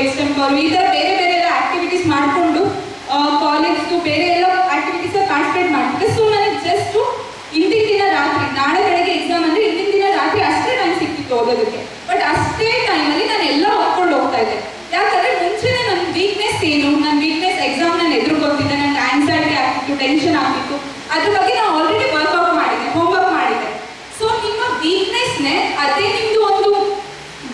ಡಿಬೇಟ್ಸು ಎಕ್ಸ್ಟೆಂಪರು ಈ ಥರ ಬೇರೆ ಬೇರೆ ಆಕ್ಟಿವಿಟೀಸ್ ಮಾಡಿಕೊಂಡು ಕಾಲೇಜ್ದು ಬೇರೆ ಎಲ್ಲ ಆಕ್ಟಿವಿಟೀಸ್ ಪಾರ್ಟಿಸಿಪೇಟ್ ಮಾಡ್ತಿದ್ದೆ ಸೊ ನನಗೆ ಜಸ್ಟು ಹಿಂದಿನ ದಿನ ರಾತ್ರಿ ನಾಳೆ ಬೆಳಗ್ಗೆ ಎಕ್ಸಾಮ್ ಅಂದರೆ ಹಿಂದಿನ ದಿನ ರಾತ್ರಿ ಅಷ್ಟೇ ಟೈಮ್ ಸಿಕ್ತಿತ್ತು ಓದೋದಕ್ಕೆ ಬಟ್ ಅಷ್ಟೇ ಟೈಮಲ್ಲಿ ನಾನು ಎಲ್ಲ ಓದ್ಕೊಂಡು ಹೋಗ್ತಾ ಇದ್ದೆ ಯಾಕಂದ್ರೆ ಮುಂಚೆನೇ ನನ್ನ ವೀಕ್ನೆಸ್ ಏನು ನನ್ನ ವೀಕ್ನೆಸ್ ಎಕ್ಸಾಮ್ ನಾನು ಎದುರುಗೊತ್ತಿದ್ದೆ ನನಗೆ ಆನ್ಸೈಟಿ ಆಗ್ತಿತ್ತು ಟೆನ್ಷನ್ ಆಗ್ತಿತ್ತು ಅದ್ರ ಬಗ್ಗೆ ನಾನು ಆಲ್ರೆಡಿ ವರ್ಕೌಟ್ ಮಾಡಿದ್ದೆ ಹೋಮ್ವರ್ಕ್ ಮಾಡಿದ್ದೆ ಸೊ ನಿಮ್ಮ ವೀಕ್ನೆಸ್ನೇ ಅದೇ ನಿಮ್ದು ಒಂದು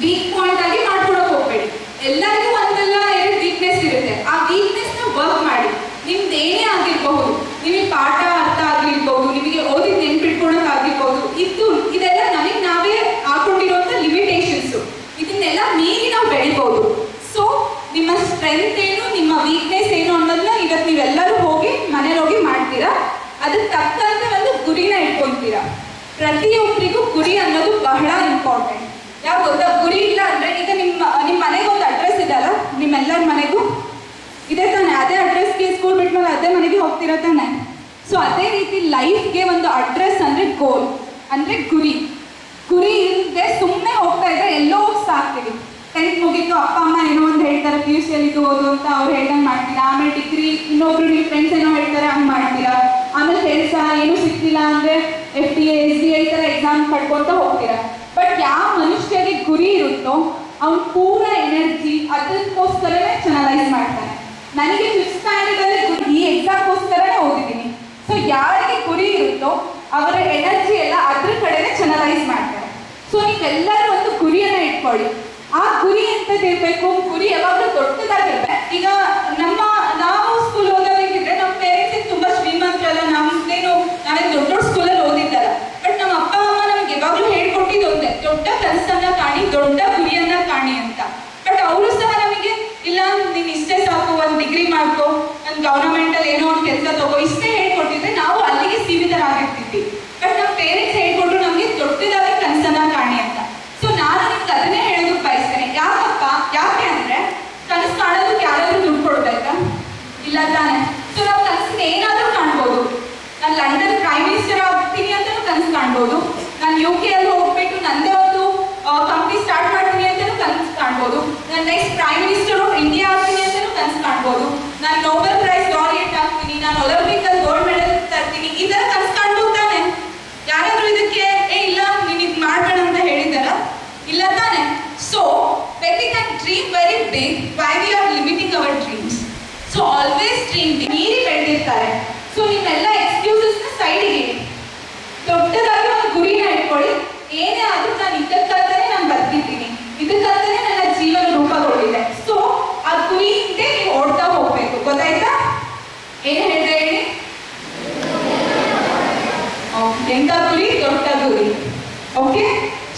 ವೀಕ್ ಪಾಯಿಂಟ್ ಆಗಿ ಮಾಡ್ಕೊಳಕ್ ಹೋಗ್ಬೇಡಿ ಎಲ್ಲರಿಗೂ ಒಂದಲ್ಲ ಎರಡು ವೀಕ್ನೆಸ್ ಇರುತ್ತೆ ಆ ವೀಕ್ನೆಸ್ನ ವರ್ಕ್ ಮಾಡಿ ನಿಮ್ದು ಏನೇ ಆಗಿರ್ಬಹುದು ನಿಮಗೆ ಪಾಠ ಅರ್ಥ ಆಗಿರ್ಬಹುದು ನಿಮಗೆ ಓದಿದ್ ನೆನ್ಪಿಟ್ಕೊಳಕ್ ಆಗಿರ್ಬಹುದು ಇದು ಇದೆಲ್ಲ ನಮಗೆ ನಾವೇ ಹಾಕೊಂಡಿರುವಂತ ಲಿಮಿಟೇಷನ್ಸ್ ಇದನ್ನೆಲ್ಲ ಮೀರಿ ನಾವು ಬೆಳಿಬಹುದು ಸೊ ನಿಮ್ಮ ಸ್ಟ್ರೆಂತ್ ಏನು ನಿಮ್ಮ ವೀಕ್ನೆಸ್ ಏನು ಅನ್ನೋದನ್ನ ಇವತ್ತು ನೀವೆಲ್ಲರೂ ಹೋಗಿ ಮನೇಲಿ ಹೋಗಿ ಮಾಡ್ತೀರಾ ಅದಕ್ಕೆ ತಕ್ಕಂತೆ ಒಂದು ಗುರಿನ ಇಟ್ಕೊಂತೀರಾ ಪ್ರತಿಯೊಬ್ಬರಿಗೂ ಗುರಿ ಅನ್ನೋದು ಬಹಳ ಇಂಪಾರ್ಟೆಂಟ್ ಯಾಕೆ ಗೊತ್ತಾ ಗುರಿ ಇಲ್ಲ ಅಂದ್ರೆ ಈಗ ನಿಮ್ಮ ನಿಮ್ಮ ಮನೆಗೆ ಒಂದು ಅಡ್ರೆಸ್ ಇದೆಯಲ್ಲ ನಿಮ್ಮೆಲ್ಲರ ಮನೆಗೂ ಇದೆ ತಾನೆ ಅದೇ ಅಡ್ರೆಸ್ಗೆ ಸ್ಕೂಲ್ ಬಿಟ್ಮೇಲೆ ಅದೇ ಮನೆಗೆ ಹೋಗ್ತಿರೋ ತಾನೆ? ಸೊ ಅದೇ ರೀತಿ ಲೈಫ್ಗೆ ಒಂದು ಅಡ್ರೆಸ್ ಅಂದ್ರೆ ಗೋಲ್ ಅಂದ್ರೆ ಗುರಿ. ಗುರಿ ಇಲ್ಲದೆ ಸುಮ್ಮನೆ ಹೋಗ್ತಾ ಇದ್ರೆ ಎಲ್ಲೋ ಸಾಕ್ತೀವಿ. ಟೆಂತ್ ಮುಗೀತು, ಅಪ್ಪ, ಅಮ್ಮ ಏನೋ ಒಂದು ಹೇಳ್ತಾರೆ ಪಿ ಯು ಸಿಯಲ್ಲಿ ಇದು ಓದು ಅಂತ ಅವ್ರು ಹೇಳ್ದಂಗೆ ಮಾಡ್ತೀರಾ? ಆಮೇಲೆ ಡಿಗ್ರಿ ಇನ್ನೊಬ್ರು ನಿಮ್ಮ ಫ್ರೆಂಡ್ಸ್ ಏನೋ ಹೇಳ್ತಾರೆ, ಹಂಗೆ ಮಾಡ್ತೀರಾ? ಆಮೇಲೆ ಕೆಲಸ ಏನು ಸಿಗ್ತಿಲ್ಲ ಅಂದ್ರೆ F D S D I ಥರ ಎಕ್ಸಾಮ್ ಪಡ್ಕೊಂತ ಹೋಗ್ತೀರಾ? ಬಟ್ ಯಾವ ಮನುಷ್ಯರಿಗೆ ಗುರಿ ಇರುತ್ತೋ, ಅವ್ನು ಪೂರ ಎನರ್ಜಿ ಅದಕ್ಕೋಸ್ಕರವೇ ಚಾನಲೈಸ್ ಮಾಡ್ತಾನೆ ನನಗೆ ಫಿಫ್ತ್ ಸ್ಟ್ಯಾಂಡರ್ಡಲ್ಲಿ ಈ ಎಕ್ಸಾಮ್ಗೋಸ್ಕರನೇ ಓದಿದ್ದೀನಿ. ಸೊ ಯಾರಿಗೆ ಗುರಿ ಇರುತ್ತೋ ಅವರ ಎನರ್ಜಿ ಎಲ್ಲ ಅದ್ರ ಕಡೆನೇ ಚೆನಲೈಸ್ ಮಾಡ್ತಾರೆ. ಸೊ ನೀವೆಲ್ಲರೂ ಒಂದು ಗುರಿಯನ್ನ ಇಟ್ಕೊಳ್ಳಿ. ಆ ಗುರಿ ಅಂತ ಇರ್ಬೇಕು? ಗುರಿ ಯಾವಾಗಲೂ ದೊಡ್ಡದಾಗಿರ್ಬೇಕು. ಈಗ ನಮ್ಮ, ನಾವು ಸ್ಕೂಲ್ ಓದೋದಾಗಿದ್ರೆ ನಮ್ಮ ಪೇರೆಂಟ್ಸ್ ತುಂಬಾ ಶ್ರೀಮಂತರಲ್ಲ ನಮ್ದೇನು ನಾವೇನು ದೊಡ್ಡ ದೊಡ್ಡ ಸ್ಕೂಲಲ್ಲಿ ಓದಿದ್ದಲ್ಲ ಬಟ್ ನಮ್ಮ ಅಪ್ಪ ಅಮ್ಮ ನಮ್ಗೆ ಯಾವಾಗಲೂ ಹೇಳ್ಕೊಟ್ಟಿದ್ದು ಒಂದೇ ದೊಡ್ಡ ಕನಸನ್ನ ಕಾಣಿ ದೊಡ್ಡ ಗುರಿಯನ್ನ ಕಾಣಿ ಅಂತ ಬಟ್ ಅವರು ಸಹ ನಮಗೆ ಇಲ್ಲ ನೀನ್ ಇಷ್ಟೇ ಸಾಕು ಒಂದು ಡಿಗ್ರಿ ಮಾಡ್ಕೋ ಒಂದು ಗವರ್ನಮೆಂಟ್ ಅಲ್ಲಿ ಏನೋ ಒಂದು ಕೆಲಸ ತಗೋ, ಇಷ್ಟೇ ಹೇಳ್ಕೊಟ್ಟಿದ್ರೆ ನಾವು ಅಲ್ಲಿಗೆ ಸೀಮಿತರಾಗಿರ್ತಿದ್ವಿ ಬಟ್ ನಮ್ಮ ಪೇರೆಂಟ್ಸ್ ಹೇಳ್ಕೊಟ್ರು ನಮಗೆ ದೊಡ್ಡದಾಗಿ ಕನಸನ್ನ ಕಾಣಿ ಅಂತ. ಸೊ ನಾನು ನಿಮ್ಗೆ ಅದನ್ನೇ ಹೇಳೋದಕ್ಕೆ ಬಯಸ್ತೇನೆ. ಯಾಕಪ್ಪ? ಯಾಕೆ ಅಂದ್ರೆ ಕನಸು ಕಾಣೋದಕ್ಕೆ ಯಾರಾದ್ರೂ ದುಡ್ಡು ಕೊಡ್ಬೇಕಾ? ಇಲ್ಲ ತಾನೆ. ಸೊ ನಾವು ಕನಸಿನ ಏನಾದ್ರೂ ಕಾಣ್ಬೋದು. ನಾನು ಲಂಡನ್ ಪ್ರೈಮ್ ಮಿನಿಸ್ಟರ್ ಆಗ್ತೀನಿ ಅಂತ ಕನಸು ಕಾಣ್ಬೋದು. ನಾನು ಯು ಕೆ ಅಲ್ಲಿ ಹೋಗ್ಬೇಕು, ನಂದೇ ಒಂದು ಕಂಪ್ನಿ ಸ್ಟಾರ್ಟ್ ಮಾಡ್ತೀನಿ ಅಂತಲೂ ಕನಸು ಕಾಣ್ಬೋದು. ನಾನು next prime minister of India ಆಗ್ತೀನಿ ಅಂತಲೂ ಕನಸು ಕಾಣ್ಬೋದು. ನಾನು ನೋಬೆಲ್ ಪ್ರೈಸ್ ಲಾರಿಯೇಟ್ ಆಗ್ತೀನಿ ನಾನು ಒಲಿಂಪಿಕ್ ಅಲ್ಲಿ ಗೋಲ್ಡ್ ಮೆಡಲ್ ತರ್ತೀನಿ ಈ ತರ ಕನಸು ಕಾಣ್ಬೋದು ತಾನೆ ಯಾರಾದ್ರೂ ಇದಕ್ಕೆ ಏ ಇಲ್ಲ ನೀನ್ ಇದು ಮಾಡ್ಬೇಡ ಅಂತ ಹೇಳಿದಾರ ಇಲ್ಲ ತಾನೆ so when we can dream very big why we are limiting our dreams so always dream ಮೀರಿ ಬೆಳೆದಿರ್ತಾರೆ ಸೊ ನಿಮ್ಮೆಲ್ಲ ಎಕ್ಸ್ಕ್ಯೂಸಸ್ನ ಸೈಡಿಗೆ ಇಡಿ ದೊಡ್ಡದಾಗಿ ಒಂದು ಗುರಿನ ಇಟ್ಕೊಳ್ಳಿ ಏನೇ ಆದ್ರೂ ನಾನು ಇದಕ್ಕಂತಾನೆ ನಾನು ಬರ್ತಿದ್ದೀನಿ ಇದಕ್ಕಂತಾನೆ ನನ್ನ ಜೀವನ ರೂಪಗೊಂಡಿದೆ ಸೊ ಆ ಗುರಿ ಹಿಂದೆ ನೀವು ಓಡ್ತಾ ಹೋಗ್ಬೇಕು ಗೊತ್ತಾಯ್ತಾ ಏನ್ ಹೇಳಿದೆ ಹೇಳಿ ಹೌದು. ಎಂತ ಗುರಿ ದೊಡ್ಡ ಗುರಿ ಓಕೆ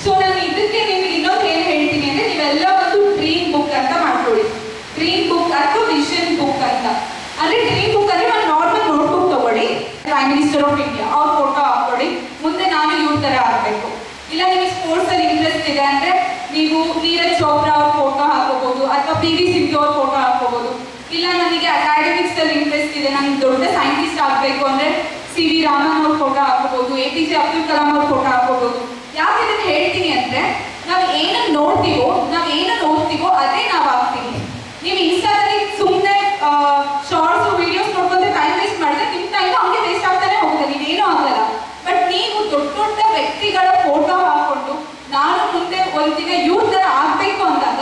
ಸೊ ನಾನು ಇದಕ್ಕೆ ನಿಮ್ಗೆ ಇನ್ನೊಂದು ಏನ್ ಹೇಳ್ತೀನಿ ಅಂದ್ರೆ ನೀವೆಲ್ಲ ಒಂದು ಡ್ರೀಮ್ ಬುಕ್ ಅಂತ ಮಾಡ್ಕೊಳ್ಳಿ ಡ್ರೀಮ್ ಬುಕ್ ಅಥವಾ ವಿಷನ್ ಬುಕ್ ಅಂತ ಅಂದ್ರೆ ಡ್ರೀಮ್ ಬುಕ್ ಅಂದ್ರೆ ಒಂದು ನಾರ್ಮಲ್ ನೋಟ್ಬುಕ್ ತಗೊಳ್ಳಿ ಪ್ರೈಮ್ ಮಿನಿಸ್ಟರ್ ಆಫ್ ಇಂಡಿಯಾ ಅವ್ರ ಫೋಟೋ ಹಾಕೊಳ್ಳಿ ಮುಂದೆ ನಾನು ಇವ್ರ ತರ ಆಗ್ಬೇಕು ಇಲ್ಲ ನಿಮಗೆ ಸ್ಪೋರ್ಟ್ಸ್ ಅಲ್ಲಿ ಇಂಟ್ರೆಸ್ಟ್ ಇದೆ ಅಂದ್ರೆ ನೀವು ನೀರಜ್ ಚೋಪ್ರಾ ಅವ್ರ ಫೋಟೋ ಹಾಕೋಬಹುದು ಅಥವಾ ಪಿ ವಿ ಸಿಂಧು ಅವ್ರ ಫೋಟೋ ಹಾಕೋಬಹುದು ಇಲ್ಲ ನನಗೆ ಅಕಾಡೆಮಿಕ್ಸ್ ಅಲ್ಲಿ ನನಗೆ ದೊಡ್ಡ ಸೈಂಟಿಸ್ಟ್ ಆಗಬೇಕು ಅಂದ್ರೆ ಸಿ ವಿ ರಾಮನ್ ಅವ್ರ ಫೋಟೋ ಹಾಕೋಬಹುದು A P J Abdul Kalam ಅವ್ರ ಫೋಟೋ ಹಾಕೋಬಹುದು ಯಾಕೆ ಇದನ್ನ ಹೇಳ್ತೀನಿ ಅಂದ್ರೆ ನಾವು ಏನನ್ನ ನೋಡ್ತೀವೋ, ನಾವು ಏನನ್ನ ನೋಡ್ತೀವೋ ಅದೇ ನಾವು ಆಗ್ತೀವಿ ನೀವು ಇನ್ಸ್ಟಾದಲ್ಲಿ ಸುಮ್ಮನೆ ಶಾರ್ಟ್ಸ್ ವಿಡಿಯೋಸ್ ನೋಡ್ಕೊಂಡ್ರೆ ಟೈಮ್ ವೇಸ್ಟ್ ಮಾಡಿದ್ರೆ ನಿಮ್ಮ ಟೈಮ್ ಹಂಗೆ ವೇಸ್ಟ್ ಆಗ್ತಾನೆ ಹೋಗುತ್ತೆ ನೀವೇನು ಆಗಲ್ಲ ಬಟ್ ನೀವು ದೊಡ್ಡ ದೊಡ್ಡ ವ್ಯಕ್ತಿಗಳ ಫೋಟೋ ಹಾಕೊಂಡು ನಾನು ಮುಂದೆ ಒಂದಿನ ಇವ್ರ ತರ ಆಗ್ಬೇಕು ಅಂದಾಗ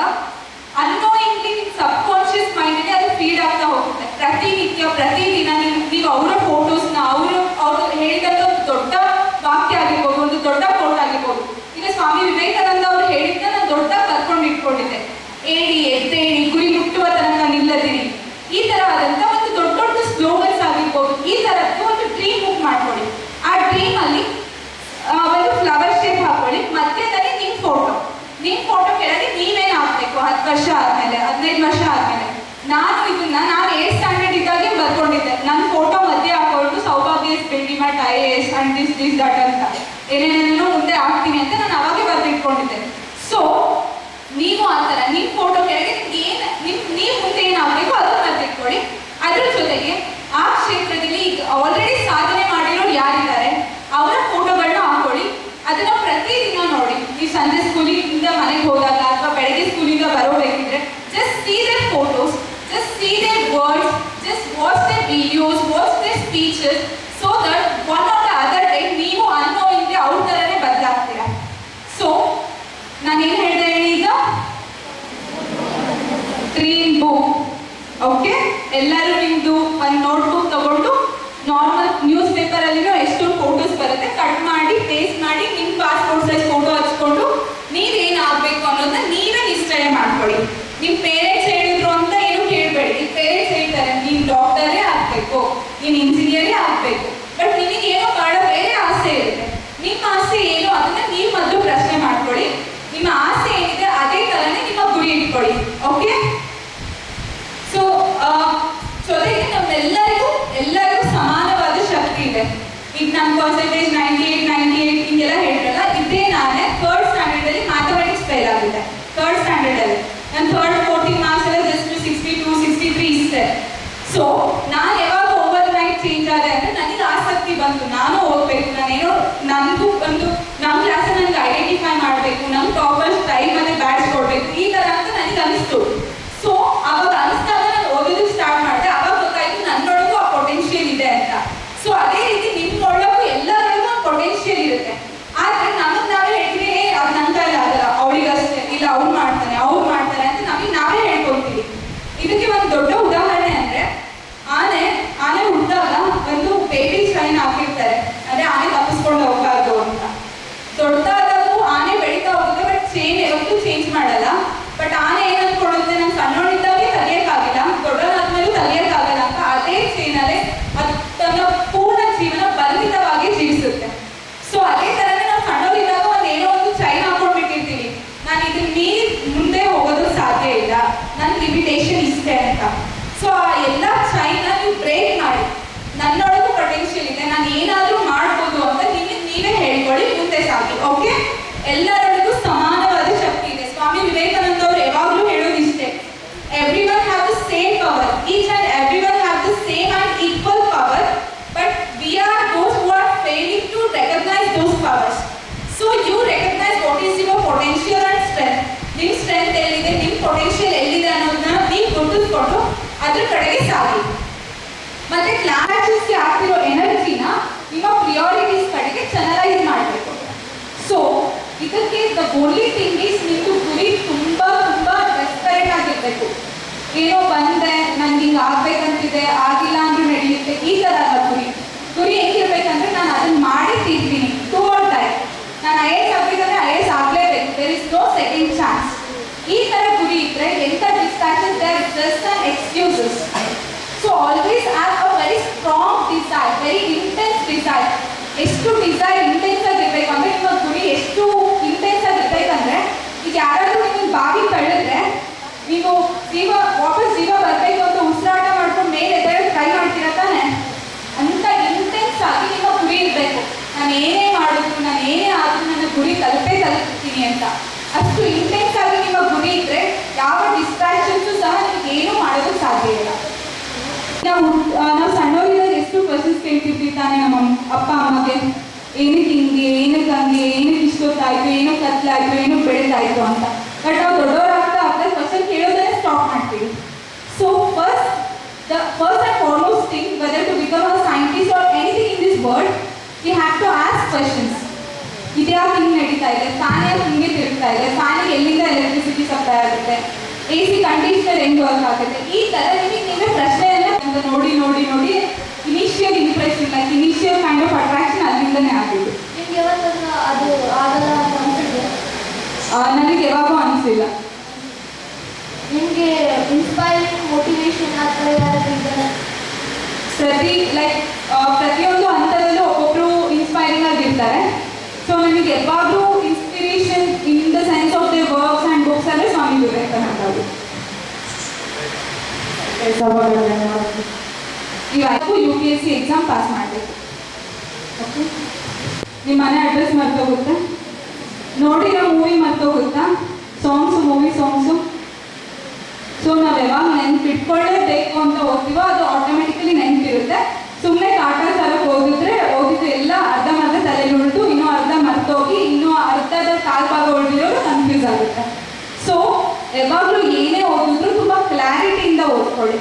ಅನ್ನೋಯಿಂಗ್ಲಿ ನಿಮ್ಮ ಸಬ್ ಕಾನ್ಶಿಯಸ್ ಮೈಂಡಲ್ಲಿ ಅದು ಫೀಡ್ ಆಗ್ತಾ ಹೋಗುತ್ತೆ ಪ್ರತಿನಿತ್ಯ ಪ್ರತಿದಿನ ನೀವು ನೀವು ಅವರ ಫೋಟೋಸ್ನ ಅವರು ಅವ್ರು ಹೇಳಿದಂಥ ಒಂದು ದೊಡ್ಡ ವಾಕ್ಯ ಆಗಿರ್ಬೋದು ಒಂದು ದೊಡ್ಡ ಫೋಟೋ ಆಗಿರ್ಬೋದು ಈಗ ಸ್ವಾಮಿ ವಿವೇಕಾನಂದ ಅವರು ಹೇಳಿದ್ನ ನಾನು ದೊಡ್ಡ ಬರ್ಕೊಂಡು ಇಟ್ಕೊಂಡಿದ್ದೆ ಏಳಿ ಎದ್ದೇಳಿ ಗುರಿ ಮುಟ್ಟುವ ತನಕ ನಿಲ್ಲದಿರಿ ತರ ಒಂದು ದೊಡ್ಡ ದೊಡ್ಡ ಸ್ಲೋಗನ್ಸ್ ಆಗಿರ್ಬೋದು, ಈ ತರದ್ದು ಒಂದು ಡ್ರೀಮ್ ಬುಕ್ ಮಾಡ್ಕೊಳ್ಳಿ. ಆ ಡ್ರೀಮ್ ಅಲ್ಲಿ ಒಂದು ಫ್ಲವರ್ ಶೇಪ್ ಹಾಕೊಳ್ಳಿ. ಮಧ್ಯದಲ್ಲಿ ನಿಮ್ ಫೋಟೋ ನಿಮ್ ಫೋಟೋ ಕೆಳಗೆ ನೀವೇನ್ ಹಾಕ್ಬೇಕು? ಹತ್ತು ವರ್ಷ ಆದ್ಮೇಲೆ, ಹದಿನೈದು ವರ್ಷ ಆದ್ಮೇಲೆ. ನಾನು ಇದನ್ನ, ನಾನು ಏಟ್ ಸ್ಟ್ಯಾಂಡರ್ಡ್ ಇದ್ದಾಗೆ ಬರ್ಕೊಂಡಿದ್ದೆ. ನನ್ನ ಫೋಟೋ ಮಧ್ಯೆ ಹಾಕೊಂಡು Soubhagya Math I A S and this this that ಅಂತ. ಏನೇನೇನೋ ಮುಂದೆ ಹಾಕ್ತೀನಿ ಅಂತ ನಾನು ಅವಾಗೆ ಬರ್ದಿಟ್ಕೊಂಡಿದ್ದೆ. ಸೊ ನೀವು ಆ ನಿಮ್ ನಿಮ್ಮ ಫೋಟೋ ಕೆಳಗೆ ಏನು ನಿಮ್ ನೀವು ಮುಂದೆ ಏನಾಗಬೇಕು ಅದನ್ನ ತಿಳ್ಕೊಳ್ಳಿ ಅದ್ರ ಜೊತೆಗೆ ಆ ಕ್ಷೇತ್ರದಲ್ಲಿ ಈಗ ಆಲ್ರೆಡಿ ಸಾಧನೆ ಮಾಡಿರೋರು ಯಾರಿದ್ದಾರೆ, ಅವರ ಫೋಟೋಗಳನ್ನ ಹಾಕೊಳ್ಳಿ. ಅದನ್ನ ಪ್ರತಿದಿನ ನೋಡಿ. ನೀವು ಸಂಜೆ ಸ್ಕೂಲಿಂದ ಮನೆಗೆ ಹೋದಾಗ ಅಥವಾ ಬೆಳಗ್ಗೆ ಸ್ಕೂಲಿಂದ ಬರೋಬೇಕಿದ್ರೆ just see photos just see the words just watch the videos watch the speeches so that one of the other day ನೀವು ಅನ್ನೋ ಹಿಂದೆ ಅವ್ರ ಥರನೇ ಸೋ ಸೊ ಏನು ಹೇಳಿದೆ? ಸ್ಕ್ರೀನ್ ಬುಕ್ ಓಕೆ ಎಲ್ಲರೂ ನಿಮ್ಮದು ಒಂದು ನೋಟ್ಬುಕ್ ತಗೊಂಡು ನಾರ್ಮಲ್ ನ್ಯೂಸ್ ಪೇಪರಲ್ಲಿರೋ ಎಷ್ಟು ಫೋಟೋಸ್ ಬರುತ್ತೆ ಕಟ್ ಮಾಡಿ ಪೇಸ್ಟ್ ಮಾಡಿ ನಿಮ್ಮ ಪಾಸ್ಪೋರ್ಟ್ ಸೈಜ್ ಫೋಟೋ ಹಚ್ಕೊಂಡು ನೀವೇನು ಆಗ್ಬೇಕು ಅನ್ನೋದನ್ನ ನೀವೇ ನಿಶ್ಚಯ ಮಾಡ್ಕೊಳ್ಳಿ. ನಿಮ್ಮ ಪೇರೆಂಟ್ಸ್ ಹೇಳಿದ್ರು ಅಂತ ಏನು ಕೇಳ್ಬೇಡಿ. ನಿಮ್ ಪೇರೆಂಟ್ಸ್ ಹೇಳ್ತಾರೆ ನೀನು ಡಾಕ್ಟರೇ ಆಗಬೇಕು ನೀನು ಇಂಜಿನಿಯರೇ ಆಗ್ಬೇಕು. ಬಟ್ ನಿಮಗೆ ಏನೋ ಮಾಡೋ ಬೇರೆ ಆಸೆ ಇರುತ್ತೆ. ನಿಮ್ಮ ಆಸೆ ಏನು ಅದನ್ನ ನೀವ್ ಮೊದಲು ಪ್ರಶ್ನೆ ಮಾಡ್ಕೊಳ್ಳಿ. ನಿಮ್ಮ ಆಸೆ ಏನಿದೆ ಅದೇ ತರನೇ ನಿಮ್ಮ ಗುರಿ ಇಟ್ಕೊಳ್ಳಿ. Okay exam percentage 98 only thing is ನಿಮ್ದು ಗುರಿ ತುಂಬಾ ತುಂಬಾ ಡೆಸ್ಪರೇಟ್ ಆಗಿರ್ಬೇಕು. ಏನೋ ಬಂದೆ, ನಂಗೆ ಹಿಂಗೆ ಆಗ್ಬೇಕಂತಿದೆ, ಆಗಿಲ್ಲ ಅಂದ್ರೆ ನಡೆಯುತ್ತೆ ಈ ಥರ ಅಲ್ಲ ಗುರಿ ಗುರಿ ಹೆಂಗಿರ್ಬೇಕಂದ್ರೆ ನಾನು ಅದನ್ನ ಮಾಡಿ ತೀರ್ತೀನಿ ಟೂ ಆರ್ ಟೈಮ್ ನಾನು ಐ ಎಸ್ ಆಗ್ಬೇಕಂದ್ರೆ ಐ ಎಸ್ ಆಗಲೇಬೇಕು there is no second chance ಈ ಥರ ಗುರಿ ಇದ್ರೆ ಎಂಥ distraction there just an excuses so always have a very strong desire very intense desire ಎಷ್ಟು ಡಿಸೈರ್ ಇಂಟೆನ್ಸ್ ಆಗಿರ್ಬೇಕು ಅಂದ್ರೆ ನಿಮ್ಮ ಗುರಿ ಎಷ್ಟು ಇಂಟೆನ್ಸ್ ಆಗಿರ್ಬೇಕಂದ್ರೆ ಈಗ ಯಾರಾದ್ರೂ ನಿಮ್ಮನ್ನ ಬಾವಿ ತಳ್ಳಿದ್ರೆ ನೀವು ಜೀವ ವಾಪಸ್ ಜೀವ ಬರಬೇಕು ಅಂತ ಉಸಿರಾಟ ಮಾಡ್ಕೊಂಡು ಮೇಲೆ ಎದ್ದೇಳಕ್ಕೆ ಟ್ರೈ ಮಾಡ್ತೀರಾ ತಾನೆ ಅಂತ ಇಂಟೆನ್ಸ್ ಆಗಿ ನಿಮ್ಮ ಗುರಿ ಇರಬೇಕು ನಾನು ಏನೇ ಮಾಡಿದ್ರು ನಾನು ಏನೇ ಆದ್ರೂ ನನ್ನ ಗುರಿ ತಲುಪೇ ತಲುಪ್ತೀನಿ ಅಂತ ಅಷ್ಟು ಇಂಟೆನ್ಸ್ ಆಗಿ ನಿಮ್ಮ ಗುರಿ ಇದ್ರೆ ಯಾವ ಡಿಸ್ಟ್ರಾಕ್ಷನ್ಸು ಸಹ ನಿಮ್ಗೆ ಏನೂ ಮಾಡೋದಕ್ಕೆ ಸಾಧ್ಯ ಇಲ್ಲ ನಾವು ಆ, ನಾವು ಸಣ್ಣವರಿದ್ದಾಗ ಎಷ್ಟು ಕ್ವಶನ್ಸ್ ಕೇಳ್ತಿರ್ತೀವಿ ತಾನೇ ನಮ್ಮ ಅಮ್ಮ- ಅಪ್ಪ ಅಮ್ಮಗೆ ಏನಕ್ಕೆ ಹಿಂಗೆ ಏನಕ್ಕೆ ಹಂಗೆ ಏನಕ್ಕೆ ಇಷ್ಟೊತ್ತಾಯ್ತು ಏನೋ ಕತ್ಲಾಯ್ತು ಏನೋ ಬೆಳೆದಾಯ್ತು ಅಂತ ಬಟ್ ನಾವು ದೊಡ್ಡವರಾಗ್ತಾ ಆಗ್ತಾ ಕ್ವಶನ್ ಕೇಳೋದನ್ನೇ ಸ್ಟಾಪ್ ಮಾಡ್ತೀವಿ so first the first and foremost thing whether to become a scientist or anything in this world we have to ask questions ಇದ್ಯಾಕೆ ಹಿಂಗೆ ನಡೀತಾ ಇದೆ ಫ್ಯಾನ್ ಯಾಕೆ ಹಿಂಗೆ ತಿರುಗ್ತಾ ಇದೆ ಫ್ಯಾನಿಗೆ ಎಲ್ಲಿಂದ ಎಲೆಕ್ಟ್ರಿಸಿಟಿ ಸಪ್ಲೈ ಆಗುತ್ತೆ ಎ ಸಿ ಕಂಡೀಷನರ್ ಹೆಂಗ್ ವರ್ಕ್ ಆಗುತ್ತೆ ಈ ತರ ನಿಮಗೆ ನೀವೇ ಪ್ರಶ್ನೆಯನ್ನ ಅಂತ ನೋಡಿ ನೋಡಿ ನೋಡಿ initial impression like initial kind of attraction ಅಲ್ಲಿಂದನೇ ಆಗಿದ್ದು ನಿಮ್ಗೆ ಯಾವತ್ತಾದ್ರೂ ಅದು ಆಗಲ್ಲ ಅಂತ ಅನ್ಸಿದೆ ನನಗೆ ಯಾವಾಗೂ ಅನಿಸಿಲ್ಲ. ನಿಮಗೆ ಇನ್ಸ್ಪೈರಿಂಗ್ ಮೋಟಿವೇಶನ್ ಆ ಥರ ಯಾರಾದ್ರೂ ಇದ್ದಾರೆ? ಪ್ರತಿ ಲೈಕ್ ಪ್ರತಿಯೊಂದು ಹಂತದಲ್ಲೂ ಒಬ್ಬೊಬ್ರು ಇನ್ಸ್ಪೈರಿಂಗ್ ಆಗಿರ್ತಾರೆ. ಸೊ ನನಗೆ ಯಾವಾಗಲೂ inspiration in the sense of the works and books ಅಂದರೆ ಸ್ವಾಮಿ ವಿವೇಕಾನಂದ ಅವರು. ಇವತ್ತು U P S C exam pass ಮಾಡಬೇಕು. ಓಕೆ ನಿಮ್ಮ ಮನೆ ಅಡ್ರೆಸ್ ಮರ್ತೋಗುತ್ತೆ. ನೋಡಿರೋ ಮೂವಿ ಮರ್ತೋಗುತ್ತಾ? ಸಾಂಗ್ಸು ಮೂವಿ ಸಾಂಗ್ಸು ಸೊ ನಾವು ಯಾವಾಗ ನೆನ್ಪಿಟ್ಕೊಳ್ಳೇಬೇಕು ಅಂತ ಓದ್ತೀವೋ ಅದು ಆಟೋಮೆಟಿಕಲಿ ನೆನಪಿರುತ್ತೆ. ಸುಮ್ಮನೆ ಕಾಟ ಸಾಲಕ್ಕೆ ಓದಿದ್ರೆ ಹೋಗಿದ್ರೆ ಎಲ್ಲ ಅರ್ಧ ಮಾತ್ರ ತಲೆಗೆ ಉಳಿದು ಇನ್ನೂ ಅರ್ಧ ಮರ್ತೋಗಿ, ಇನ್ನೂ ಅರ್ಧದ ಕಾಲ್ಪಾಗ ಉಳಿದಿರೋದು ಕನ್ಫ್ಯೂಸ್ ಆಗುತ್ತೆ. ಸೊ ಯಾವಾಗಲೂ ಏನೇ ಓದಿದ್ರು ತುಂಬ ಕ್ಲಾರಿಟಿಯಿಂದ ಓದ್ಕೊಳ್ಳಿ.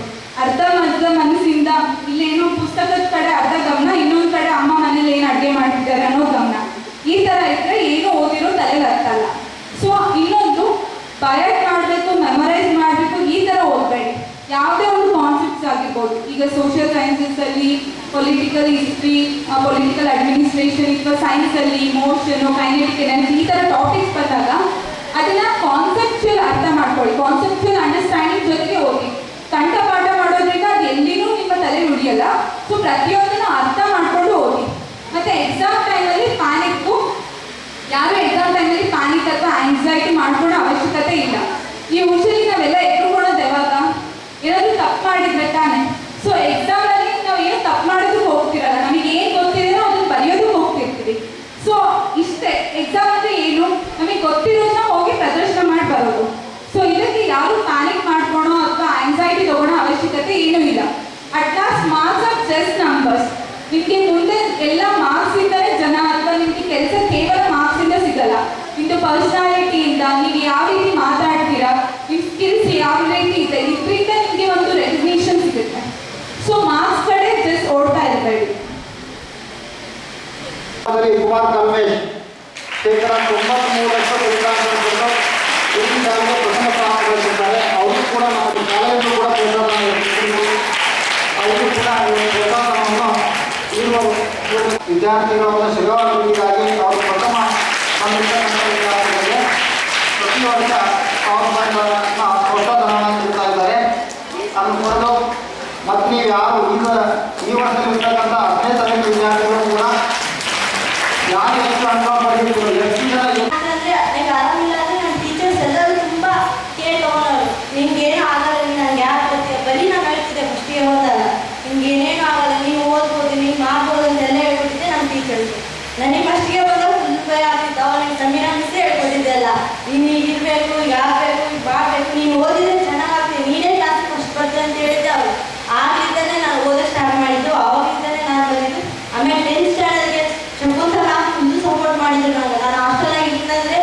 ಈಗ ಸೋಷಿಯಲ್ ಸೈನ್ಸಸ್ ಅಲ್ಲಿ ಪೊಲಿಟಿಕಲ್ ಹಿಸ್ಟ್ರಿ ಪೊಲಿಟಿಕಲ್ ಅಡ್ಮಿನಿಸ್ಟ್ರೇಷನ್ ಅಥವಾ ಸೈನ್ಸ್ ಅಲ್ಲಿ ಇಮೋಷನ್ ಕೈನೆಟಿಕ್ ಎನರ್ಜಿ ಈ ಥರ ಟಾಪಿಕ್ಸ್ ಬಂದಾಗ ಅದನ್ನ ಕಾನ್ಸೆಪ್ಚುಯಲ್ ಅರ್ಥ ಮಾಡ್ಕೊಳ್ಳಿ. ಕಾನ್ಸೆಪ್ಚುಯಲ್ ಅಂಡರ್ಸ್ಟ್ಯಾಂಡಿಂಗ್ ಜೊತೆಗೆ ಹೋಗಿ ಕಂಠ ಪಾಠ ಮಾಡೋದ್ರಿಂದ ಅದು ಎಲ್ಲಿನೂ ನಿಮ್ಮ ತಲೆ ಉಳಿಯಲ್ಲ ಸೊ ಪ್ರತಿಯೊಂದನ್ನು ಅರ್ಥ ಮಾಡಿಕೊಂಡು ಹೋಗಿ ಮತ್ತೆ ಎಕ್ಸಾಮ್ ಟೈಮಲ್ಲಿ ಪ್ಯಾನಿಕ್ಕು ಯಾರು ಎಕ್ಸಾಮ್ ಟೈಮಲ್ಲಿ ಪ್ಯಾನಿಕ್ ಅಥವಾ ಆಂಗ್ಸೈಟಿ ಮಾಡ್ಕೊಳ್ಳೋ ಅವಶ್ಯಕತೆ ಇಲ್ಲ. ಈ ಹುಷಾರಿ ಏನೂ ಇಲ್ಲ. At last marks of just numbers ನಿಮಗೆ ಮುಂದೆ ಎಲ್ಲ ಮಾರ್ಕ್ಸ್ ಇದ್ದರೆ ಜನ ಅಥವಾ ನಿಮಗೆ ಕೆಲಸ ಕೇವಲ ಮಾರ್ಕ್ಸ್ ಇಂದ ಸಿಗಲ್ಲ. ನಿಮ್ದು ಪರ್ಸನಾಲಿಟಿಯಿಂದ ನೀವು ಯಾವ ರೀತಿ ಮಾತಾಡ್ತೀರಾ ನಿಮ್ಮ ಸ್ಕಿಲ್ಸ್ ಯಾವ ರೀತಿ ಇದೆ, ಇದರಿಂದ ನಿಮಗೆ ಒಂದು ರೆಕಗ್ನಿಷನ್ ಸಿಗುತ್ತೆ. ಸೊ ಮಾರ್ಕ್ಸ್ ಕಡೆ ಜಸ್ಟ್ ಓಡ್ತಾ ಇರಬೇಡಿ. ಕುಮಾರ್ ಕಲ್ಮೇಶ್, ಶೇಕಡ ತೊಂಬತ್ಮೂರರಷ್ಟು ಫಲಿತಾಂಶವನ್ನು ಈ ಸಾಲಿಗೆ ಪ್ರಥಮ ಸ್ಥಾನ ಗಳಿಸಿದ್ದಾರೆ ಅವರು ಕೂಡ ನಮ್ಮ ಕಾಲೇಜು ಕೂಡ ಪ್ರೋತ್ಸಾಹ ಅವರು ಕೂಡ ಈ ಪ್ರೋತ್ಸಾಹವನ್ನು ವಿದ್ಯಾರ್ಥಿಗಳ ಶಿರವಾಗುವಿಗಾಗಿ ಅವರು ಪ್ರಥಮ ಪ್ರತಿ ವರ್ಷ ಸಾವಿರ ರೂಪಾಯಿಗಳನ್ನು ಪ್ರೋತ್ಸಾಹಧನವನ್ನು ನೀಡ್ತಾ ಇದ್ದಾರೆ. ಅದನ್ನು ಕೊಡಲು ಮತ್ತು ನೀವು ಯಾರು ಈಗ ಈ ವರ್ಷದಲ್ಲಿರ್ತಕ್ಕಂಥ ಹತ್ತನೇ ತರಗತಿ ವಿದ್ಯಾರ್ಥಿಗಳು ಕೂಡ ಯಾರು ಎಷ್ಟು ಅಂಕ ಪಡೆದಿದ್ರು ಎಷ್ಟು ಜನ ಎಷ್ಟು ಯಾಕಂದ್ರೆ ನನಗೆ ಆರಾಮಿಲ್ಲ ಅಂದ್ರೆ ನನ್ನ ಟೀಚರ್ಸ್ ಎಲ್ಲರೂ ತುಂಬಾ ಕೇರ್ ತಗೊಳೋರು ನಿಮ್ಗೆ ಏನೂ ಆಗಲ್ಲ ನೀನು ನಂಗೆ ಯಾಕೆ ಗೊತ್ತಿಲ್ಲ ಬರೀ ನಾನು ಹೇಳ್ತಿದ್ದೆ ಫಸ್ಟಿಗೆ ಹೋದಾಗ ನಿಮ್ಗೆ ಏನೇನು ಆಗಲ್ಲ ನೀವು ಓದ್ಬೋದು ನೀವು ಮಾಡ್ಬೋದು ಅಂತೆಲ್ಲ ಹೇಳ್ಕೊಟ್ಟಿದ್ದೆ ನಮ್ಮ ಟೀಚರ್ಸ್ ನನಗೆ ಫಸ್ಟಿಗೆ ಬಂದಾಗ ಫುಲ್ ಭಯ ಆಗ್ತಿತ್ತು ಅವಾಗ ನನಗೆ ಸಮೀರಾ ಮಿಸ್ಸೇ ಹೇಳ್ಕೊಟ್ಟಿದ್ದೆ ಎಲ್ಲ ನೀನು ಈಗ ಇರಬೇಕು ಈಗ ಆಗಬೇಕು ಈಗ ಮಾಡಬೇಕು ನೀನು ಓದಿದ್ರೆ ಚೆನ್ನಾಗಾಗ್ತದೆ ನೀನೇ ಕ್ಲಾಸ್ ಫಸ್ಟ್ ಬರ್ತೀಯ ಅಂತ ಹೇಳಿದ್ದೆ ಅವರು ಆಗ್ಲಿಂದನೇ ನಾನು ಓದೋಕೆ ಸ್ಟಾರ್ಟ್ ಮಾಡಿದ್ದು ಅವಾಗಿಂದನೇ ನಾನು ಬಂದಿದ್ದು ಆಮೇಲೆ ಟೆಂತ್ ಸ್ಟ್ಯಾಂಡರ್ಡ್ಗೆ ಶಕುಂತಲ ಫುಲ್ ಸಪೋರ್ಟ್ ಮಾಡಿದ್ರು ನನಗೆ ನಾನು ಹಾಸ್ಟೆಲಾಗಿ ಇಲ್ಲಂದ್ರೆ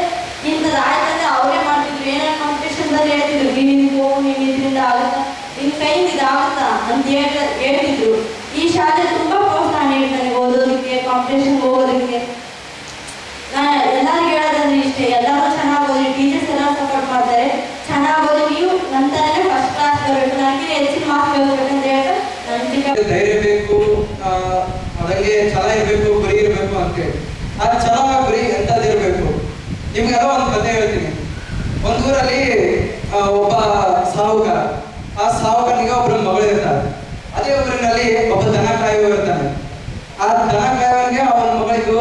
ಇಂಥದ್ದು ಆಯ್ತಂದ್ರೆ ಅವರೇ ಮಾಡ್ತಿದ್ರು ಏನೇನು ಕಾಂಪಿಟೇಷನ್ದಲ್ಲಿ ಹೇಳ್ತಿದ್ರು ನೀನು ಇದಕ್ಕೆ ಹೋಗು ನೀನು ಇದರಿಂದ ಆಗುತ್ತಾ ನಿನ್ನ ಕೈಯಿಂದ ಇದು ಆಗುತ್ತಾ ಅಂತ ಹೇಳ್ ಹೇಳ್ತಿದ್ರು ಈ ಶಾಲೆ ತುಂಬಾ ಪ್ರೋತ್ಸಾಹ ನೀಡಿ ನನಗೆ ಓದೋದಕ್ಕೆ ಕಾಂಪಿಟೇಷನ್ಗೆ ಹೋಗೋದಕ್ಕೆ. ನಾನು ಎಲ್ಲರಿಗೂ ಹೇಳೋದಂದ್ರೆ ಇಷ್ಟೇ, ಎಲ್ಲರೂ ಚೆನ್ನಾಗಿ ಓದಿ ಟೀಚರ್ಸ್ ಎಲ್ಲ ಸಪೋರ್ಟ್ ಮಾಡ್ತಾರೆ. ಚೆನ್ನಾಗಿ ಓದಿ ನೀವು ನಂತರನೇ ಫಸ್ಟ್ ಕ್ಲಾಸ್ ಬರಬೇಕು. ನನಗೆ ಹೆಚ್ಚಿನ ಮಾರ್ಕ್ಸ್ ಬೇಕು ಹೇಳ್ತಾ ಚಿಕ್ಕ ಧೈರ್ಯ ಬೇಕು ಅದಕ್ಕೆ ಛಲ ಇರಬೇಕು ಗುರಿ ಇರಬೇಕು ಅಂತೇಳಿ. ಆ ಛಲ ಗುರಿ ಎಂಥದ್ದಿರಬೇಕು. ನಿಮ್ಗೆಲ್ಲ ಒಂದು ಕಥೆ ಹೇಳ್ತೀನಿ. ಒಂದು ಊರಲ್ಲಿ ಒಬ್ಬ ಸಾಹುಕಾರ ಆ ಸಾಹುಕಾರನಿಗೆ ಒಬ್ಬರು ಮಗಳು ಇರ್ತಾರೆ ಅದೇ ಊರಿನಲ್ಲಿ ಒಬ್ಬ ದನ ಕಾಯುವ ಆ ದನ ಕಾಯುವನಿಗೆ ಅವನ ಮಗಳಿಗೂ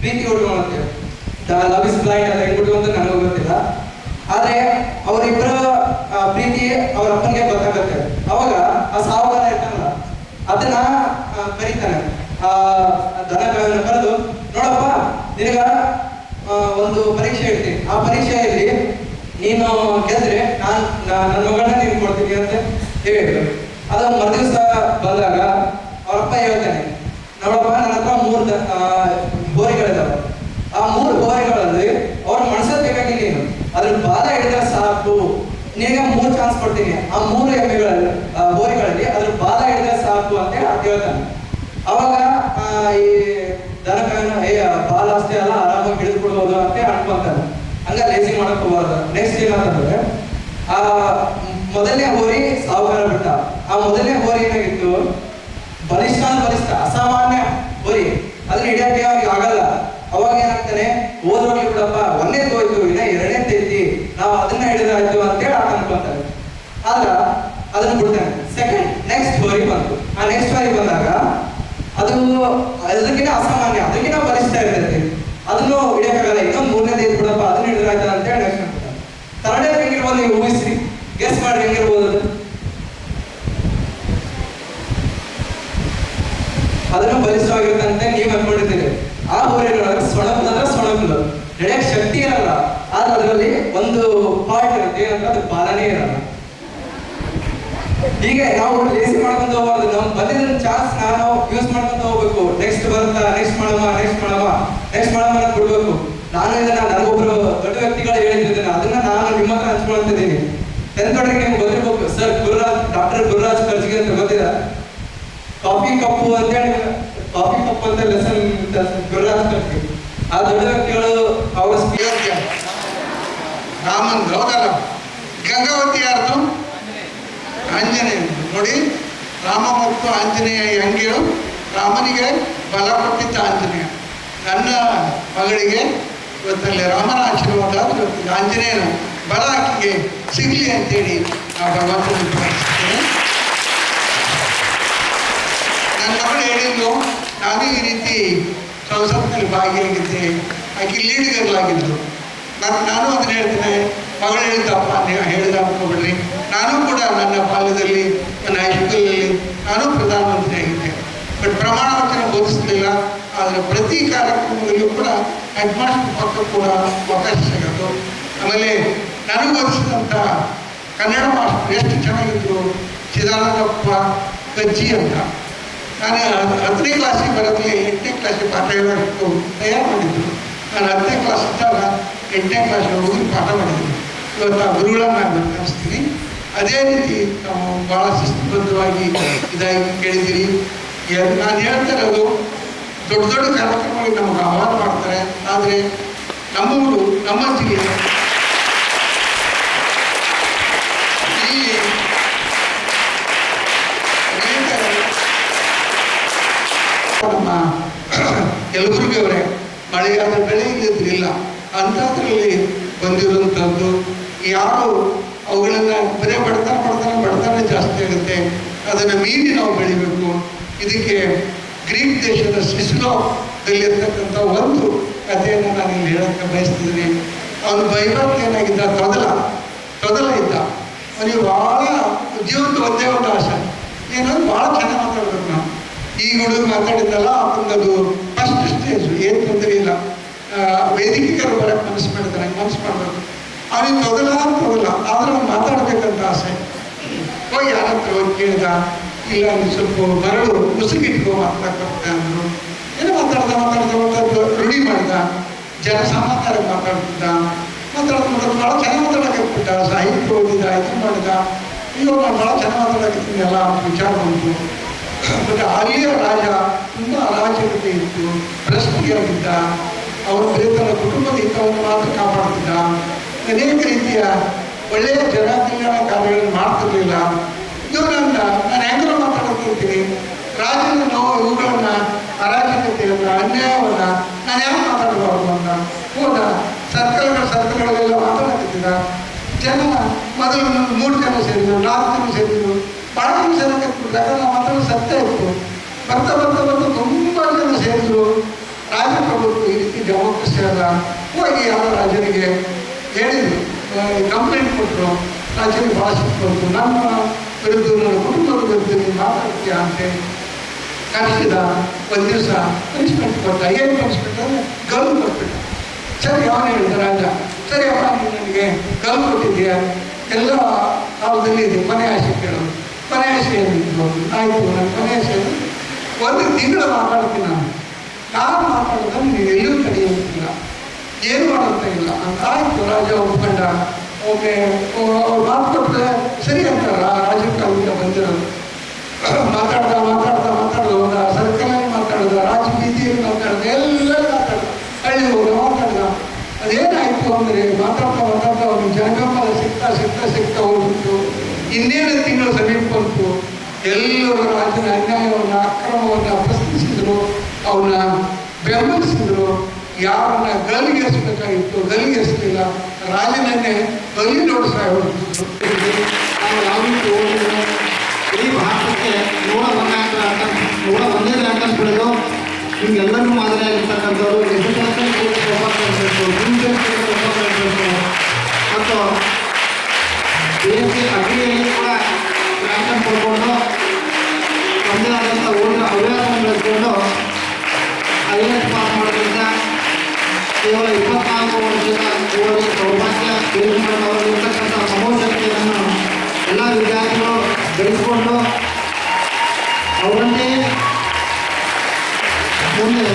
ಪ್ರೀತಿ ಉಟ್ಕೊಳ್ಳುತ್ತೆ ಲವ್ ಇಸ್ ಬ್ಲೈಂಡ್ ಅದು ಹೆಂಗ್ ಅಂತ ಗೊತ್ತಿಲ್ಲ. ಆದ್ರೆ ಅವರಿಬ್ಬರ ಪ್ರೀತಿ ಅವ್ರ ಅಪ್ಪನಿಗೆ ಗೊತ್ತಾಗುತ್ತೆ. ಅವಾಗ ಆ ಸಾಹುಕಾರ ಇರ್ತಾನಲ್ಲ, ಅದನ್ನ ಕರೀತಾನೆ. ಆ ದನ ಬರೆದು ಕರೆದು, ನೋಡಪ್ಪ, ನಿನಗ ಒಂದು ಪರೀಕ್ಷೆ ಇಡ್ತೀನಿ ಆ ಪರೀಕ್ಷೆಯಲ್ಲಿ ನೀನು ಗೆದ್ರೆ ನಾನು ನನ್ನ ಮಗಳನ್ನ ನೀನು ಕೊಡ್ತೀನಿ ಅಂತ ಹೇಳಿದ್ರು. ಅದು ಮರುದಿವಸ ಬಂದಾಗ ಅವರಪ್ಪ ಹೇಳ್ತಾನೆ ನೋಡಪ್ಪ ನನ್ನ ಹತ್ರ ಮೂರು ದ- ಆ, ಮೂರು ಬೋರಿಗಳಲ್ಲಿ ಅವ್ರ ಮನಸ್ಸಲ್ಲಿ ಬೇಕಾಗಿ ನೀನು ಅದ್ರ ಬಾಲ ಹಿಡಿದ್ರೆ ಸಾಕು. ನಿನಗೆ ಮೂರು ಚಾನ್ಸ್ ಕೊಡ್ತೀನಿ. ಆ ಮೂರು ಎಮ್ಮೆಗಳಲ್ಲಿ ಬೋರಿಗಳಲ್ಲಿ ಅದ್ರ ಬಾಲ ಹಿಡಿದ್ರೆ ಸಾಕು ಅಂತ ಹೇಳಿ ಹೇಳ್ತಾನೆ. ಅವಾಗ ಈ ದನಕನ ಏ ಬಾಲ ಅಷ್ಟೇ ಅಲ್ಲ ಆರಾಮಾಗಿ ಹಿಡಿದು ಕೊಡ್ಬೋದು ಅಂತ ಅನ್ಕೊಂತಾನೆ. ಹಂಗ ಲೇಸಿ ಮಾಡಕ್ ಹೋಗ್ಬಾರ್ದು. ನೆಕ್ಸ್ಟ್ ಏನಂತಂದ್ರೆ ಆ ಮೊದಲನೇ ಹೋರಿ ಸಾವುಕಾರ ಬಿಟ್ಟ. ಆ ಮೊದಲನೇ ಹೋರಿ ಏನಾಗಿತ್ತು? ಬಲಿಷ್ಠ ಬಲಿಷ್ಠ, ಅಸಾಮಾನ್ಯ ಹೋರಿ. ಅದನ್ನ ಹಿಡಿಯಕ್ಕೆ ಆಗಲ್ಲ. ಅವಾಗ ಏನಾಗ್ತಾನೆ? ಓದೋಗ್ಲಿ ಬಿಡಪ್ಪ, ಒಂದೇ ಹೋಯ್ತು ಇನ್ನ ಎರಡನೇ ಐತಿ ನಾವು ಅದನ್ನ ಹಿಡಿದಾಯ್ತು ಅಂತೇಳಿ ಆತ ಅನ್ಕೊಂತಾರೆ ಆದ್ರ ಅದನ್ನ ಬಿಡ್ತಾನೆ. ಸೆಕೆಂಡ್ ನೆಕ್ಸ್ಟ್ ಹೋರಿ ಬಂತು. ಆ ನೆಕ್ಸ್ಟ್ ಹೋರಿ ಬಂದಾಗ ಅದು ಅದಕ್ಕಿಂತ ಅಸಾಮಾನ್ಯ, ಅದಕ್ಕಿಂತ ಬಲಿಷ್ಠ ಇರ್ತೈತಿ. ಅದನ್ನು ಹಿಡಿಯಕ್ಕಾಗಲ್ಲ. ಇನ್ನೊಂದು ಮೂರನೇ ಐತಿ ಬಿಡಪ್ಪ, ಅದನ್ನ ಹಿಡಿದಾಯ್ತು ಅಂತೇಳಿ ನೆಕ್ಸ್ಟ್ ತರಡೇ ಹೆಂಗಿರ್ಬೋದು? ನೀವು ಊಹಿಸ್ರಿ. ಗೆಸ್ ಮಾಡ್ರಿ, ಹೆಂಗಿರ್ಬೋದು? ಅದನ್ನು ಬಲಿಷ್ಠವಾಗಿರುತ್ತಂತೆ ನೀವು ಅನ್ಕೊಂಡಿದ್ದೀರಿ ಆ ಹೋರಿನೊಳಗೆ ಸೊಣಬು ಅಂದ್ರೆ ಸೊಣಕಲು ನಡೆಯಕ್ಕೆ ಶಕ್ತಿ ಇರಲ್ಲ. ಆದ್ರೆ ಅದರಲ್ಲಿ ಒಂದು ಪಾರ್ಟ್ ಇರುತ್ತೆ. ಏನಂದ್ರೆ ಅದು ಬಾಲನೇ ಇರಲ್ಲ. ಹೀಗೆ ನಾವು ಲೇಸಿ ಮಾಡ್ಕೊಂಡು ಹೋಗ್ಬಾರ್ದು. ನಾವು ಬಂದಿದ್ದ ಚಾನ್ಸ್ ನಾನು ಯೂಸ್ ಮಾಡ್ಕೊಂಡು ಹೋಗ್ಬೇಕು. ನೆಕ್ಸ್ಟ್ ಬರುತ್ತಾ? ನೆಕ್ಸ್ಟ್ ಮಾಡಮ್ಮ ನೆಕ್ಸ್ಟ್ ಮಾಡಮ್ಮ ನೆಕ್ಸ್ಟ್ ಮಾಡಮ್ಮ ಅಂತ ಬಿಡ್ಬೇಕು ನಾನು ಇದನ್ನ ನನಗೊಬ್ರು ದೊಡ್ಡ ವ್ಯಕ್ತಿಗಳು ಹೇಳಿದ್ದೀನಿ ಅದನ್ನ ನಾನು ನಿಮ್ಮ ಹತ್ರ ಹಂಚ್ಕೊಳ್ತಿದ್ದೀನಿ. ಟೆಂತ್ ಒಳಗೆ ನಿಮ್ಗೆ ಗೊತ್ತಿರ್ಬೇಕು. ಸರ್ ಗುರುರಾಜ್ ಡಾಕ್ಟರ್ ಗುರುರಾಜ್ ಕರ್ಜಿಗೆ ಅಂತ ಗೊತ್ತಿದೆ. ಕಾಫಿ ಕಪ್ಪು ಅಂತೇಳಿ, ಕಾಫಿ ಕಪ್ಪು ಅಂತ ಲೆಸನ್ ಕರ್ಜಿ ಆ ದೊಡ್ಡ ವ್ಯಕ್ತಿಗಳು ಅವರ ಸ್ಪೀಕರ್ ರಾಮನ್, ಹೌದಲ್ಲ? ಗಂಗಾವತಿ ಯಾರ್ದು? ಆಂಜನೇಯ. ನೋಡಿ, ರಾಮ ಮತ್ತು ಆಂಜನೇಯ ಹೆಂಗಿರು? ರಾಮನಿಗೆ ಬಲ ಕೊಟ್ಟಿದ್ದ ಆಂಜನೇಯ. ನನ್ನ ಮಗಳಿಗೆ ಇವತ್ತಲ್ಲಿ ರಾಮನ ಆಶೀರ್ವಾದ ಆಂಜನೇಯನ ಬಲ ಆಕೆಗೆ ಸಿಗಲಿ ಅಂತೇಳಿ ಆ ಭಗವಂತನ ಪ್ರಾರ್ಥಿಸ್ತೇನೆ. ನನ್ನ ಮಗಳು ಹೇಳಿದ್ದು, ನಾನು ಈ ರೀತಿ ಸಂಸತ್ನಲ್ಲಿ ಭಾಗಿಯಾಗಿದ್ದೆ ಆಕೆ ಲೀಡ್ ಗರ್ಲ್ ನಾನು ನಾನು ಅದನ್ನ ಹೇಳ್ತೇನೆ. ಮಗಳು ಹೇಳಿದ್ದಪ್ಪ, ನೀವು ಹೇಳಿದ ಅನ್ಕೋಬಿಡ್ರಿ ನಾನು ಕೂಡ ನನ್ನ ಬಾಲ್ಯದಲ್ಲಿ, ನನ್ನ ಹೈಸ್ಕೂಲಲ್ಲಿ ನಾನು ಪ್ರಧಾನಮಂತ್ರಿ ಆಗಿದ್ದೆ. ಬಟ್ ಪ್ರಮಾಣ ವಚನ ಬೋಧಿಸಲಿಲ್ಲ. ಆದರೆ ಪ್ರತಿ ಕಾರ್ಯಕ್ರಮದಲ್ಲೂ ಕೂಡ ಹೆಡ್ ಮಾಸ್ಟರ್ ಪಕ್ಕ ಕೂಡ ಅವಕಾಶ ಸಿಗೋದು. ಆಮೇಲೆ ನನಗೆ ಬೋಧಿಸಿದಂಥ ಕನ್ನಡ ಮಾಸ್ಟರ್ ಎಷ್ಟು ಚೆನ್ನಾಗಿದ್ರು, ಚಿದಾನಂದಪ್ಪ ಗಜ್ಜಿ ಅಂತ. ನಾನು ಹತ್ತನೇ ಕ್ಲಾಸಿಗೆ ಬರೋದ್ರಲ್ಲಿ ಎಂಟನೇ ಕ್ಲಾಸಿಗೆ ಪಾಠ ಹೇಳೋಷ್ಟು ತಯಾರು ಮಾಡಿದ್ದು. ನಾನು ಹತ್ತನೇ ಕ್ಲಾಸ್ ಇದ್ದಾಗ ಎಂಟನೇ ಕ್ಲಾಸ್ ಹೋಗಿ ಪಾಠ ಮಾಡಿದ್ದೀನಿ ಇವತ್ತು ಆ ಗುರುಗಳನ್ನು ನಾನು ಅದೇ ರೀತಿ ನಾವು ಭಾಳ ಶಿಸ್ತುಬದ್ಧವಾಗಿ ಇದಾಗಿ ಕೇಳಿದ್ದೀರಿ. ನಾನು ಹೇಳ್ತಾ ಇರೋದು, ದೊಡ್ಡ ದೊಡ್ಡ ಕಾರ್ಯಕ್ರಮಗಳಿಗೆ ನಮಗೆ ಆಹ್ವಾನ ಮಾಡ್ತಾರೆ. ಆದರೆ ನಮ್ಮೂರು, ನಮ್ಮ ಜಿಲ್ಲೆ ಇಲ್ಲಿ ಅನೇಕ ನಮ್ಮ ಯಲಬುರ್ಗಿ ಅವರೇ ಮಳೆಯಾದ ಬೆಳೆ ಇಲ್ಲದಿಲ್ಲ ಅಂಥದ್ರಲ್ಲಿ ಬಂದಿರುವಂಥದ್ದು, ಯಾರು ಅವುಗಳನ್ನು ಬರೇ ಬಡತನ ಬಡತನ ಬಡತನ ಜಾಸ್ತಿ ಆಗುತ್ತೆ. ಅದನ್ನು ಮೀರಿ ನಾವು ಬೆಳಿಬೇಕು. ಇದಕ್ಕೆ ಗ್ರೀಕ್ ದೇಶದ ಸಿಸ್ಲೋದಲ್ಲಿ ಇರ್ತಕ್ಕಂಥ ಒಂದು ಕಥೆಯನ್ನು ನಾನು ಇಲ್ಲಿ ಹೇಳಕ್ಕೆ ಬಯಸ್ತಿದ್ದೀನಿ. ಅವನು ಬೈಬಲ್ ಏನಾಗಿದ್ದ? ತೊದಲ. ತೊದಲ ಇದ್ದ. ಅವನಿಗೆ ಭಾಳ ಜೀವನದ ಒಂದೇ ಒಂದು ಆಸೆ. ಏನಂದ್ರೆ ಭಾಳ ಚೆನ್ನಾಗಿ ಮಾತಾಡ್ಬೇಕು. ನಾವು ಈಗ ಹುಡುಗ ಮಾತಾಡಿದ್ದಲ್ಲ ಅವನದು ಫಸ್ಟ್ ಸ್ಟೇಜ್ ಏನು ತೊಂದರೆ ಇಲ್ಲ ಆ, ವೇದಿಕೆಗಳು ಬರಕ್ಕೆ ಮನಸ್ಸು ಮಾಡಿದ್ರೆ ಮನಸ್ಸು ಮಾಡಬೇಕು. ಅವನಿಗೆ ತೊದಲ ತೊದಲ ಆದ್ರೆ ಅವ್ನು ಮಾತಾಡ್ಬೇಕಂತ ಆಸೆ. ಹೋಗಿ ಯಾರ ಹತ್ರ ಹೋಗಿ ಕೇಳಿದ, ಇಲ್ಲ ಒಂದು ಸ್ವಲ್ಪ ಮರಳು ಮುಸುಗಿಟ್ಕೋ ಮಾತಾಡಕ್ಕೆ ಅಂದ್ರು. ಏನೋ ಮಾತಾಡ್ದ ಮಾತಾಡ್ದ ಮಾತಾಡ್ದ, ರೂಢಿ ಮಾಡಿದ. ಜನ ಸಮಾಚಾರ ಮಾತಾಡ್ತಿದ್ದ. ಮಾತಾಡ್ದ ಮಾತಾಡ್ದ ಭಾಳ ಚೆನ್ನಾಗಿ ಮಾತಾಡಕ್ಕೆ ಸಾಹಿತ್ಯ ಓದಿದ, ಇದು ಮಾಡಿದ. ಅಯ್ಯೋ, ನಾನು ಭಾಳ ಚೆನ್ನಾಗಿ ಮಾತಾಡಕತ್ತೀನಿ ಎಲ್ಲ ಅಂತ ವಿಚಾರ ಬಂತು. ಬಟ್ ಅಲ್ಲಿಯ ರಾಜ ತುಂಬಾ ಅರಾಜಕತೆ ಇತ್ತು. ಭ್ರಷ್ಟಿಯಾಗಿದ್ದ. ಅವರ ತನ್ನ ಕುಟುಂಬದ ಹಿತವನ್ನು ಮಾತ್ರ ಕಾಪಾಡ್ತಿದ್ದ. ಅನೇಕ ರೀತಿಯ ಒಳ್ಳೆಯ ಜನ ಕಲ್ಯಾಣ ಕಾರ್ಯಗಳನ್ನು ಮಾಡ್ತಿರ್ಲಿಲ್ಲ. ಇವರನ್ನ ನಾನು ಹೆಂಗರ ಮಾತಾಡ್ತಿರ್ತೀನಿ ರಾಜನ ನೋವು ಇವುಗಳನ್ನ ಅರಾಜಕತೆಯನ್ನ ಅನ್ಯಾಯವನ್ನ ನಾನು ಯಾರು ಮಾತಾಡಬಾರ್ದು ಅಂತ. ಹೋದ? ಸರ್ಕಲ್ಗಳ ಸರ್ಕಲ್ಗಳಲ್ಲೆಲ್ಲ ಮಾತಾಡ್ತಿದ್ದ. ಜನ ಮೊದಲು ಮೂರು ಜನ ಸೇರಿದ್ರು, ನಾಲ್ಕು ಜನ ಸೇರಿದ್ರು. ಬಹಳ ಜನ ಯಾಕಂದ್ರೆ ನಾವು ಮಾತಾಡೋ ಸತ್ಯ ಇತ್ತು. ಬರ್ತಾ ಬರ್ತಾ ಬರ್ತಾ ತುಂಬ ರಾಜಪ್ರಭುತ್ವ ಈ ರೀತಿ ಡೆಮೋಕ್ರಸಿ ಅಲ್ಲ ಹೋಗಿ ಯಾವ ರಾಜರಿಗೆ ಹೇಳಿದ್ರು. ಕಂಪ್ಲೇಂಟ್ ಕೊಟ್ಟರು ರಾಜರಿಗೆ ಭಾಷೆ ಬಂತು ನಮ್ಮ ವಿರುದ್ಧ ನನ್ನ ಕುಟುಂಬದ ವಿರುದ್ಧ ನೀನು ಮಾತಾಡ್ತೀಯ ಅಂತೇಳಿ ಕರೆಸಿದ ಒಂದು ದಿವಸ ಪನಿಷ್ಮೆಂಟ್ ಕೊಟ್ಟ. ಏನು ಪನಿಷ್ಮೆಂಟ್ ಅಂದರೆ ಗಲ್ಲು ಕೊಟ್ಬಿಟ್ಟ. ಸರಿ, ಅವನು ಹೇಳಿದ ರಾಜ. ಸರಿ ಅಪ್ಪ ನೀನು ನನಗೆ ಗಲ್ಲು ಕೊಟ್ಟಿದ್ದೀಯ? ಎಲ್ಲ ಕಾಲದಲ್ಲಿ ಇದೆ. ಮನೆ ಆಸೆ ಕೇಳೋದು. ಮನೆ ಆಸೆ ಏನಿತ್ತು ಆಯಿತು, ನನ್ನ ಮನೆ ಆಸೆ ಒಂದು ತಿಂಗಳು ಮಾತಾಡ್ತೀನಿ ನಾನು. ನಾನು ಮಾತಾಡೋದನ್ನು ನೀನು ಎಲ್ಲೂ ತಡೆಯುತ್ತಿಲ್ಲ ಏನು ಮಾಡುವಂತ ಇಲ್ಲ. ಅಂತ ಆಯಿತು, ರಾಜ ಒಪ್ಪಂಡ ಒಮ್ಮೆ ಅವ್ರು ಮಾತು ಕೊಟ್ಟರೆ ಸರಿ ಅಂತಾರ ರಾಜಕಾರಣಿಂದ ಬಂದಿರೋದು. ಮಾತಾಡ್ದ ಮಾತಾಡ್ತಾ ಮಾತಾಡ್ದ ಹೋದ ಸರ್ಕಾರ ಮಾತಾಡ್ದ ರಾಜ ಬೀದಿಯಲ್ಲಿ ಮಾತಾಡ್ದ ಎಲ್ಲ ಮಾತಾಡ್ದ ಹಳ್ಳಿ ಹೋದ, ಮಾತಾಡ್ದ. ಅದೇನಾಯ್ತು ಅಂದರೆ, ಮಾತಾಡ್ತಾ ಮಾತಾಡ್ತಾ ಅವ್ನಿಗೆ ಜನಗಂಬಲ ಸಿಗ್ತಾ ಸಿಗ್ತಾ ಸಿಗ್ತಾ ಹೋಗ್ಬಿಟ್ಟು ಇನ್ನೇನು ತಿಂಗಳು ಸಮೀಪ ಬಂತು. ಎಲ್ಲರೂ ರಾಜನ ಅನ್ಯಾಯವನ್ನು, ಅಕ್ರಮವನ್ನು ಅವನ ಬೆಂಬಲಿಸಿದ್ರು, ಯಾರನ್ನ ಗಲ್ಲಿಗೆಸ್ಬೇಕಾಗಿತ್ತು ಗಲ್ಲಿಗೆಸ್ಲಿಲ್ಲ ರಾಜನನ್ನೇ ಗಲ್ಲಿ ನೋಡಿಸ್ತಾ ಹೋಗಿತ್ತು ಇಡೀ ಭಾರತಕ್ಕೆ ನೂರ ಒಂದನೇ ಆಟ ನೂರ ಒಂದನೇ ರ್ಯಾಂಕನ್ನು ಪಡೆದು ಹಿಂಗೆಲ್ಲರೂ ಮಾದರಿಯಾಗಿರ್ತಕ್ಕಂಥವ್ರು ಮತ್ತು ಬಿ ಅಗ್ನಿಯಲ್ಲಿ ಕೂಡ ರ್ಯಾಂಕನ್ನು ಪಡ್ಕೊಂಡು ಒಂದೇ ಆದಂಥ ಓಟ ಹವ್ಯಾಸವನ್ನು ಬೆಳೆಸ್ಕೊಂಡು ಐವತ್ತು ಮಾರ್ಕ್ ಮಾಡೋದ್ರಿಂದ ಕೇವಲ ಇಪ್ಪತ್ನಾಲ್ಕು ವರ್ಷದ ಸೌಭಾಗ್ಯ ಇರ್ತಕ್ಕಂಥ ಮನೋಶಕ್ತಿಯನ್ನು ಎಲ್ಲ ವಿದ್ಯಾರ್ಥಿಗಳು ಬೆಳೆಸ್ಕೊಂಡು ಅವರನ್ನೇ ಮುಂದೆ